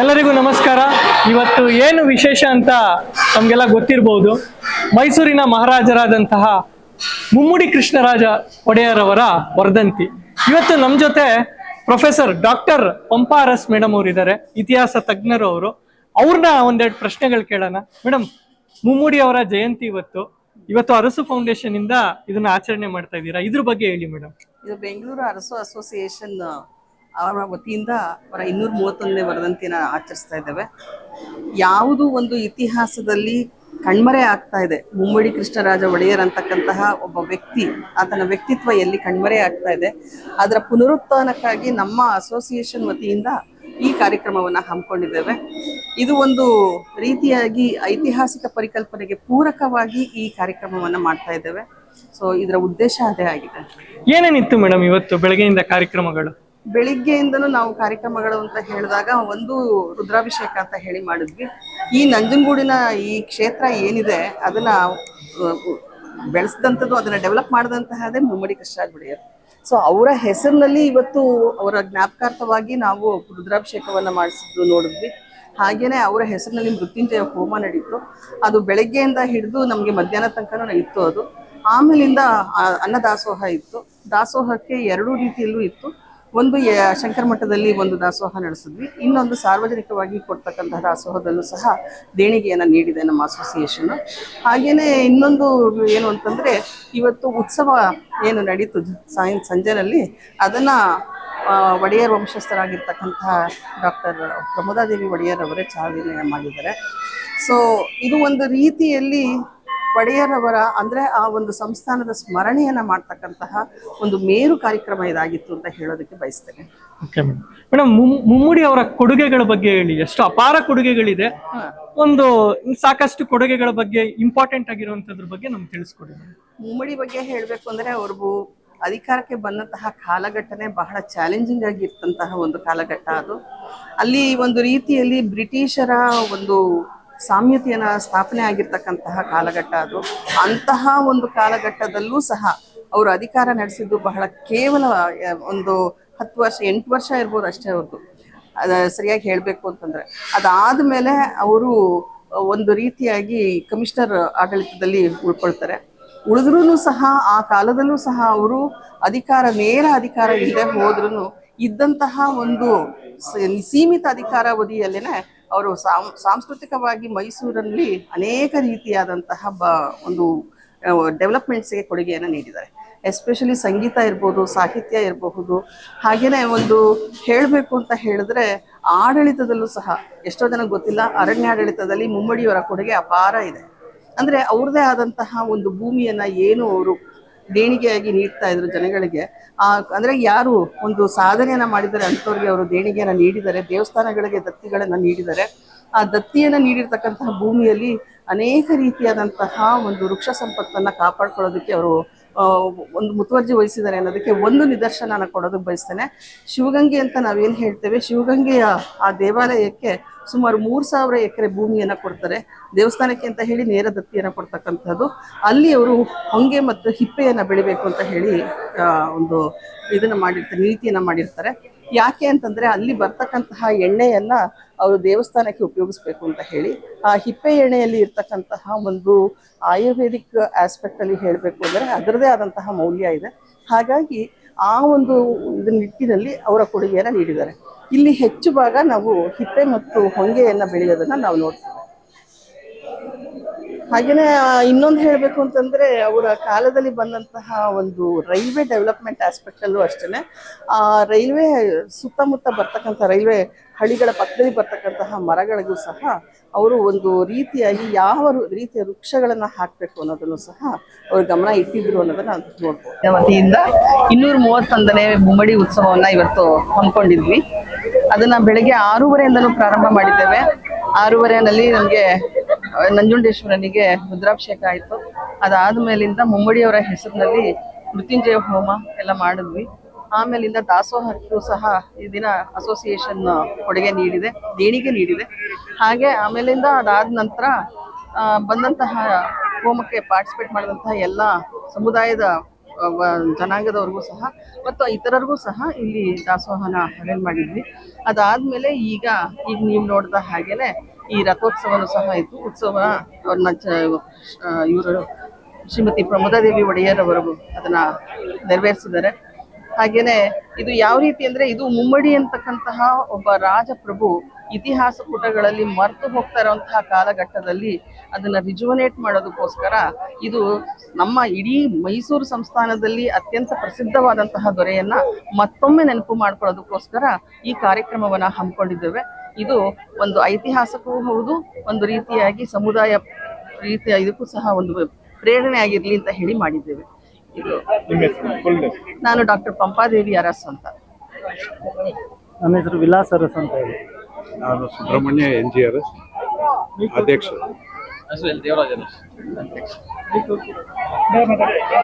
ಎಲ್ಲರಿಗೂ ನಮಸ್ಕಾರ. ಇವತ್ತು ಏನು ವಿಶೇಷ ಅಂತ ನಮಗೆಲ್ಲ ಗೊತ್ತಿರಬಹುದು ಮೈಸೂರಿನ ಮಹಾರಾಜರಾದಂತಹ ಮುಮ್ಮುಡಿ ಕೃಷ್ಣರಾಜ ಒಡೆಯರವರ ವರ್ಧಂತಿ. ಇವತ್ತು ನಮ್ಮ ಜೊತೆ ಪ್ರೊಫೆಸರ್ ಡಾಕ್ಟರ್ ಪಂಪಾರಸ್ ಮೇಡಮ್ ಅವರಿದ್ದಾರೆ. ಇತಿಹಾಸ ತಜ್ಞರು ಅವರು. ಅವ್ರನ್ನ ಒಂದೆರಡು ಪ್ರಶ್ನೆಗಳು ಕೇಳೋಣ. ಮೇಡಮ್ ಮುಮ್ಮುಡಿ ಅವರ ಜಯಂತಿ ಇವತ್ತು. ಇವತ್ತು ಅರಸು ಫೌಂಡೇಶನ್ ಇಂದ ಇದನ್ನ ಆಚರಣೆ ಮಾಡ್ತಾ ಇದ್ದೀರಾ? ಇದ್ರ ಬಗ್ಗೆ ಹೇಳಿ ಮೇಡಮ್ ಇದು ಬೆಂಗಳೂರು ಅರಸು ಅಸೋಸಿಯೇಷನ್ ಅವರ ವತಿಯಿಂದ ಅವರ ಇನ್ನೂರ ಮೂವತ್ತೊಂದನೇ ವರದಂತಿನ ಆಚರಿಸ್ತಾ ಇದ್ದೇವೆ. ಯಾವುದು ಒಂದು ಇತಿಹಾಸದಲ್ಲಿ ಕಣ್ಮರೆ ಆಗ್ತಾ ಇದೆ. ಮುಮ್ಮಡಿ ಕೃಷ್ಣರಾಜ ಒಡೆಯರ್ ಅಂತಕ್ಕಂತಹ ಒಬ್ಬ ವ್ಯಕ್ತಿ, ಆತನ ವ್ಯಕ್ತಿತ್ವ ಎಲ್ಲಿ ಕಣ್ಮರೆ ಆಗ್ತಾ ಇದೆ. ಅದರ ಪುನರುತ್ಥಾನಕ್ಕಾಗಿ ನಮ್ಮ ಅಸೋಸಿಯೇಷನ್ ವತಿಯಿಂದ ಈ ಕಾರ್ಯಕ್ರಮವನ್ನು ಹಮ್ಮಿಕೊಂಡಿದ್ದೇವೆ. ಇದು ಒಂದು ರೀತಿಯಾಗಿ ಐತಿಹಾಸಿಕ ಪರಿಕಲ್ಪನೆಗೆ ಪೂರಕವಾಗಿ ಈ ಕಾರ್ಯಕ್ರಮವನ್ನು ಮಾಡ್ತಾ ಇದ್ದೇವೆ. ಸೊ ಇದರ ಉದ್ದೇಶ ಅದೇ ಆಗಿದೆ. ಏನೇನಿತ್ತು ಮೇಡಮ್ ಇವತ್ತು ಬೆಳಗ್ಗೆಯಿಂದ ಕಾರ್ಯಕ್ರಮಗಳು? ಬೆಳಿಗ್ಗೆಯಿಂದನೂ ನಾವು ಕಾರ್ಯಕ್ರಮಗಳು ಅಂತ ಹೇಳಿದಾಗ ಒಂದು ರುದ್ರಾಭಿಷೇಕ ಅಂತ ಹೇಳಿ ಮಾಡಿದ್ವಿ. ಈ ನಂಜನಗೂಡಿನ ಈ ಕ್ಷೇತ್ರ ಏನಿದೆ, ಅದನ್ನ ಬೆಳೆಸಿದಂಥದ್ದು, ಅದನ್ನ ಡೆವಲಪ್ ಮಾಡಿದಂತಹದೇ ಮುಮ್ಮಡಿ ಕೃಷ್ಣರಾಜ ಒಡೆಯರ್ ಸೊ ಅವರ ಹೆಸರಿನಲ್ಲಿ ಇವತ್ತು ಅವರ ಜ್ಞಾಪಕಾರ್ಥವಾಗಿ ನಾವು ರುದ್ರಾಭಿಷೇಕವನ್ನ ಮಾಡಿಸಿದ್ರು ನೋಡಿದ್ವಿ. ಹಾಗೇನೆ ಅವರ ಹೆಸರಿನಲ್ಲಿ ಮೃತ್ಯುಂಜಯ ಹೋಮ ನಡೀತು. ಅದು ಬೆಳಗ್ಗೆಯಿಂದ ಹಿಡಿದು ನಮಗೆ ಮಧ್ಯಾಹ್ನ ತನಕ ಇತ್ತು ಅದು. ಆಮೇಲಿಂದ ಅನ್ನದಾಸೋಹ ಇತ್ತು. ದಾಸೋಹಕ್ಕೆ ಎರಡೂ ರೀತಿಯಲ್ಲೂ ಇತ್ತು. ಒಂದು ಶಂಕರ ಮಠದಲ್ಲಿ ಒಂದು ದಾಸೋಹ ನಡೆಸಿದ್ವಿ. ಇನ್ನೊಂದು ಸಾರ್ವಜನಿಕವಾಗಿ ಕೊಡ್ತಕ್ಕಂತಹ ದಾಸೋಹದಲ್ಲೂ ಸಹ ದೇಣಿಗೆಯನ್ನು ನೀಡಿದೆ ನಮ್ಮ ಅಸೋಸಿಯೇಷನ್ ಹಾಗೆಯೇ ಇನ್ನೊಂದು ಏನು ಅಂತಂದ್ರೆ, ಇವತ್ತು ಉತ್ಸವ ಏನು ನಡೀತು ಸಾಯಂ, ಸಂಜೆನಲ್ಲಿ, ಅದನ್ನ ಒಡೆಯರ್ ವಂಶಸ್ಥರಾಗಿರ್ತಕ್ಕಂತಹ ಡಾಕ್ಟರ್ ಪ್ರಮೋದಾದೇವಿ ಒಡೆಯರ್ ಅವರೇ ಚಾಲನೆ ಮಾಡಿದ್ದಾರೆ. ಸೊ ಇದು ಒಂದು ರೀತಿಯಲ್ಲಿ ಒಡೆಯರವರ ಅಂದ್ರೆ ಆ ಒಂದು ಸಂಸ್ಥಾನದ ಸ್ಮರಣೆಯನ್ನ ಮಾಡ್ತಕ್ಕಂತಹ ಒಂದು ಮೇರು ಕಾರ್ಯಕ್ರಮ ಇದಾಗಿತ್ತು ಅಂತ ಹೇಳೋದಕ್ಕೆ ಬಯಸ್ತೇನೆ. ಓಕೆ ಮೇಡಮ್ ಮೇಡಮ್ ಮುಮ್ಮುಡಿ ಅವರ ಕೊಡುಗೆಗಳ ಬಗ್ಗೆ ಹೇಳಿ. ಎಷ್ಟು ಅಪಾರ ಕೊಡುಗೆಗಳಿದೆ. ಒಂದು ಸಾಕಷ್ಟು ಕೊಡುಗೆಗಳ ಬಗ್ಗೆ ಇಂಪಾರ್ಟೆಂಟ್ ಆಗಿರುವಂಥದ್ರ ಬಗ್ಗೆ ನಮ್ಗೆ ತಿಳಿಸ್ಕೊಡಿ. ಮುಮ್ಮಡಿ ಬಗ್ಗೆ ಹೇಳಬೇಕು ಅಂದ್ರೆ ಅವ್ರಿಗೂ ಅಧಿಕಾರಕ್ಕೆ ಬಂದಂತಹ ಕಾಲಘಟ್ಟನೆ ಬಹಳ ಚಾಲೆಂಜಿಂಗ್ ಆಗಿರ್ತಂತಹ ಒಂದು ಕಾಲಘಟ್ಟ ಅದು. ಅಲ್ಲಿ ಒಂದು ರೀತಿಯಲ್ಲಿ ಬ್ರಿಟಿಷರ ಒಂದು ಸಾಮ್ಯತೆಯನ್ನ ಸ್ಥಾಪನೆ ಆಗಿರ್ತಕ್ಕಂತಹ ಕಾಲಘಟ್ಟ ಅದು. ಅಂತಹ ಒಂದು ಕಾಲಘಟ್ಟದಲ್ಲೂ ಸಹ ಅವರು ಅಧಿಕಾರ ನಡೆಸಿದ್ದು ಬಹಳ ಕೇವಲ ಒಂದು ಹತ್ತು ವರ್ಷ, ಎಂಟು ವರ್ಷ ಇರ್ಬೋದು ಅಷ್ಟೇ ಅವ್ರದ್ದು ಅದ ಸರಿಯಾಗಿ ಹೇಳಬೇಕು ಅಂತಂದ್ರೆ. ಅದಾದ್ಮೇಲೆ ಅವರು ಒಂದು ರೀತಿಯಾಗಿ ಕಮಿಷನರ್ ಆಡಳಿತದಲ್ಲಿ ಉಳ್ಕೊಳ್ತಾರೆ. ಉಳಿದ್ರೂ ಸಹ ಆ ಕಾಲದಲ್ಲೂ ಸಹ ಅವರು ಅಧಿಕಾರ, ನೇರ ಅಧಿಕಾರ ಇಲ್ಲದೆ ಹೋದ್ರೂ ಇದ್ದಂತಹ ಒಂದು ಸೀಮಿತ ಅಧಿಕಾರಾವಧಿಯಲ್ಲೇನೆ ಅವರು ಸಾಂಸ್ಕೃತಿಕವಾಗಿ ಮೈಸೂರಲ್ಲಿ ಅನೇಕ ರೀತಿಯಾದಂತಹ ಬ, ಒಂದು ಡೆವಲಪ್ಮೆಂಟ್ಸ್ಗೆ ಕೊಡುಗೆಯನ್ನು ನೀಡಿದ್ದಾರೆ. ಎಸ್ಪೆಷಲಿ ಸಂಗೀತ ಇರ್ಬೋದು, ಸಾಹಿತ್ಯ ಇರಬಹುದು. ಹಾಗೆಯೇ ಒಂದು ಹೇಳಬೇಕು ಅಂತ ಹೇಳಿದ್ರೆ ಆಡಳಿತದಲ್ಲೂ ಸಹ ಎಷ್ಟೋ ಜನ ಗೊತ್ತಿಲ್ಲ, ಅರಣ್ಯಾಡಳಿತದಲ್ಲಿ ಮುಮ್ಮಡಿಯವರ ಕೊಡುಗೆ ಅಪಾರ ಇದೆ. ಅಂದರೆ ಅವ್ರದೇ ಆದಂತಹ ಒಂದು ಭೂಮಿಯನ್ನು ಏನು ಅವರು ದೇಣಿಗೆಯಾಗಿ ನೀಡ್ತಾ ಇದ್ರು ಜನಗಳಿಗೆ. ಆ, ಅಂದ್ರೆ ಯಾರು ಒಂದು ಸಾಧನೆಯನ್ನ ಮಾಡಿದ್ದಾರೆ ಅಂಥವ್ರಿಗೆ ಅವರು ದೇಣಿಗೆಯನ್ನ ನೀಡಿದ್ದಾರೆ ದೇವಸ್ಥಾನಗಳಿಗೆ ದತ್ತಿಗಳನ್ನ ನೀಡಿದ್ದಾರೆ ಆ ದತ್ತಿಯನ್ನ ನೀಡಿರ್ತಕ್ಕಂತಹ ಭೂಮಿಯಲ್ಲಿ ಅನೇಕ ರೀತಿಯಾದಂತಹ ಒಂದು ವೃಕ್ಷ ಸಂಪತ್ತನ್ನ ಕಾಪಾಡ್ಕೊಳ್ಳೋದಕ್ಕೆ ಅವರು ಒಂದು ಮುತುವರ್ಜಿ ವಹಿಸಿದ್ದಾರೆ ಅನ್ನೋದಕ್ಕೆ ಒಂದು ನಿದರ್ಶನ ಕೊಡೋದಕ್ಕೆ ಬಯಸ್ತೇನೆ. ಶಿವಗಂಗೆ ಅಂತ ನಾವೇನು ಹೇಳ್ತೇವೆ, ಶಿವಗಂಗೆಯ ಆ ದೇವಾಲಯಕ್ಕೆ ಸುಮಾರು ಮೂರು ಸಾವಿರ ಎಕರೆ ಭೂಮಿಯನ್ನು ಕೊಡ್ತಾರೆ. ದೇವಸ್ಥಾನಕ್ಕೆ ಅಂತ ಹೇಳಿ ನೇರ ದತ್ತಿಯನ್ನು ಕೊಡ್ತಕ್ಕಂಥದ್ದು. ಅಲ್ಲಿ ಅವರು ಹೊಂಗೆ ಮತ್ತು ಹಿಪ್ಪೆಯನ್ನು ಬೆಳಿಬೇಕು ಅಂತ ಹೇಳಿ ಒಂದು ಇದನ್ನು ಮಾಡಿರ್ತಾರೆ, ನೀತಿಯನ್ನು ಮಾಡಿರ್ತಾರೆ. ಯಾಕೆ ಅಂತಂದ್ರೆ ಅಲ್ಲಿ ಬರ್ತಕ್ಕಂತಹ ಎಣ್ಣೆಯನ್ನ ಅವರು ದೇವಸ್ಥಾನಕ್ಕೆ ಉಪಯೋಗಿಸ್ಬೇಕು ಅಂತ ಹೇಳಿ, ಆ ಹಿಪ್ಪೆ ಎಣ್ಣೆಯಲ್ಲಿ ಇರ್ತಕ್ಕಂತಹ ಒಂದು ಆಯುರ್ವೇದಿಕ್ ಆಸ್ಪೆಕ್ಟ್ ಅಲ್ಲಿ ಹೇಳಬೇಕು ಅಂದರೆ ಅದರದೇ ಆದಂತಹ ಮೌಲ್ಯ ಇದೆ. ಹಾಗಾಗಿ ಆ ಒಂದು ನಿಟ್ಟಿನಲ್ಲಿ ಅವರ ಕೊಡುಗೆಯನ್ನು ನೀಡಿದ್ದಾರೆ. ಇಲ್ಲಿ ಹೆಚ್ಚು ಭಾಗ ನಾವು ಹಿಪ್ಪೆ ಮತ್ತು ಹೊಂಗೆಯನ್ನ ಬೆಳೆಯೋದನ್ನ ನಾವು ನೋಡ್ತೀವಿ. ಹಾಗೇನೆ ಇನ್ನೊಂದು ಹೇಳಬೇಕು ಅಂತಂದ್ರೆ, ಅವರ ಕಾಲದಲ್ಲಿ ಬಂದಂತಹ ಒಂದು ರೈಲ್ವೆ ಡೆವಲಪ್ಮೆಂಟ್ ಆಸ್ಪೆಕ್ಟ್ ಅಲ್ಲೂ ಅಷ್ಟೇ ಆ, ರೈಲ್ವೆ ಸುತ್ತಮುತ್ತ ಬರ್ತಕ್ಕಂಥ ರೈಲ್ವೆ ಹಳಿಗಳ ಪಕ್ಕದಲ್ಲಿ ಬರ್ತಕ್ಕಂತಹ ಮರಗಳಿಗೂ ಸಹ ಅವರು ಒಂದು ರೀತಿಯಾಗಿ ಯಾವ ರೀತಿಯ ವೃಕ್ಷಗಳನ್ನ ಹಾಕಬೇಕು ಅನ್ನೋದನ್ನು ಸಹ ಅವರು ಗಮನ ಇಟ್ಟಿದ್ರು ಅನ್ನೋದನ್ನ ನೋಡ್ಬೋದು. ವತಿಯಿಂದ ಇನ್ನೂರ ಮೂವತ್ತೊಂದನೇ ಮುಮ್ಮಡಿ ಉತ್ಸವವನ್ನ ಇವತ್ತು ಹಮ್ಮಿಕೊಂಡಿದ್ವಿ. ಅದನ್ನ ಬೆಳಗ್ಗೆ ಆರೂವರೆಯಿಂದಲೂ ಪ್ರಾರಂಭ ಮಾಡಿದ್ದೇವೆ. ಆರೂವರೆನಲ್ಲಿ ನಮಗೆ ನಂಜುಂಡೇಶ್ವರನಿಗೆ ರುದ್ರಾಭಿಷೇಕ ಆಯಿತು. ಅದಾದ ಮೇಲಿಂದ ಮುಮ್ಮಡಿಯವರ ಹೆಸರಿನಲ್ಲಿ ಮೃತ್ಯುಂಜಯ ಹೋಮ ಎಲ್ಲ ಮಾಡಿದ್ವಿ. ಆಮೇಲಿಂದ ದಾಸೋಹಕ್ಕೂ ಸಹ ಈ ದಿನ ಅಸೋಸಿಯೇಷನ್ ಕೊಡುಗೆ ನೀಡಿದೆ, ದೇಣಿಗೆ ನೀಡಿದೆ. ಹಾಗೆ ಆಮೇಲಿಂದ ಅದಾದ ನಂತರ ಬಂದಂತಹ ಹೋಮಕ್ಕೆ ಪಾರ್ಟಿಸಿಪೇಟ್ ಮಾಡಿದಂತಹ ಎಲ್ಲ ಸಮುದಾಯದ ಜನಾಂಗದವ್ರಿಗೂ ಸಹ ಮತ್ತು ಇತರರಿಗೂ ಸಹ ಇಲ್ಲಿ ದಾಸೋಹನ ಅರೇಂಜ್ ಮಾಡಿದ್ವಿ. ಅದಾದ್ಮೇಲೆ ಈಗ ಈಗ ನೀವು ನೋಡಿದ ಹಾಗೇನೆ ಈ ರಥೋತ್ಸವನೂ ಸಹ ಇತ್ತು. ಉತ್ಸವ ಅವ್ರನ್ನ ಇವರು ಶ್ರೀಮತಿ ಪ್ರಮೋದಾದೇವಿ ಒಡೆಯರ್ ಅವರು ಅದನ್ನ ನೆರವೇರಿಸಿದ್ದಾರೆ. ಹಾಗೇನೆ ಇದು ಯಾವ ರೀತಿ ಅಂದ್ರೆ ಇದು ಮುಮ್ಮಡಿ ಅಂತಕ್ಕಂತಹ ಒಬ್ಬ ರಾಜಪ್ರಭು ಇತಿಹಾಸ ಪುಟಗಳಲ್ಲಿ ಮರೆತು ಹೋಗ್ತಾ ಇರುವಂತಹ ಕಾಲಘಟ್ಟದಲ್ಲಿ ಅದನ್ನ ರಿಜುವನೇಟ್ ಮಾಡೋದಕ್ಕೋಸ್ಕರ ಇದು ನಮ್ಮ ಇಡೀ ಮೈಸೂರು ಸಂಸ್ಥಾನದಲ್ಲಿ ಅತ್ಯಂತ ಪ್ರಸಿದ್ಧವಾದಂತಹ ದೊರೆಯನ್ನ ಮತ್ತೊಮ್ಮೆ ನೆನಪು ಮಾಡ್ಕೊಳ್ಳೋದಕ್ಕೋಸ್ಕರ ಈ ಕಾರ್ಯಕ್ರಮವನ್ನ ಹಮ್ಮಿಕೊಂಡಿದ್ದೇವೆ. ಇದು ಒಂದು ಐತಿಹಾಸಿಕವೂ ಹೌದು ಒಂದು ರೀತಿಯಾಗಿ ಸಮುದಾಯ ರೀತಿಯ ಇದಕ್ಕೂ ಸಹ ಒಂದು ಪ್ರೇರಣೆ ಆಗಿರಲಿ ಅಂತ ಹೇಳಿ ಮಾಡಿದ್ದೇವೆ. ಇದು ನಾನು ಡಾಕ್ಟರ್ ಪಂಪಾದೇವಿ ಅರಸ್ ಅಂತ. ನನ್ನ ಹೆಸರು ವಿಲಾಸ್ ಅರಸ್ ಅಂತ ಹೇಳಿ. ನಾನು Subramanya N G Urs S ಅಧ್ಯಕ್ಷ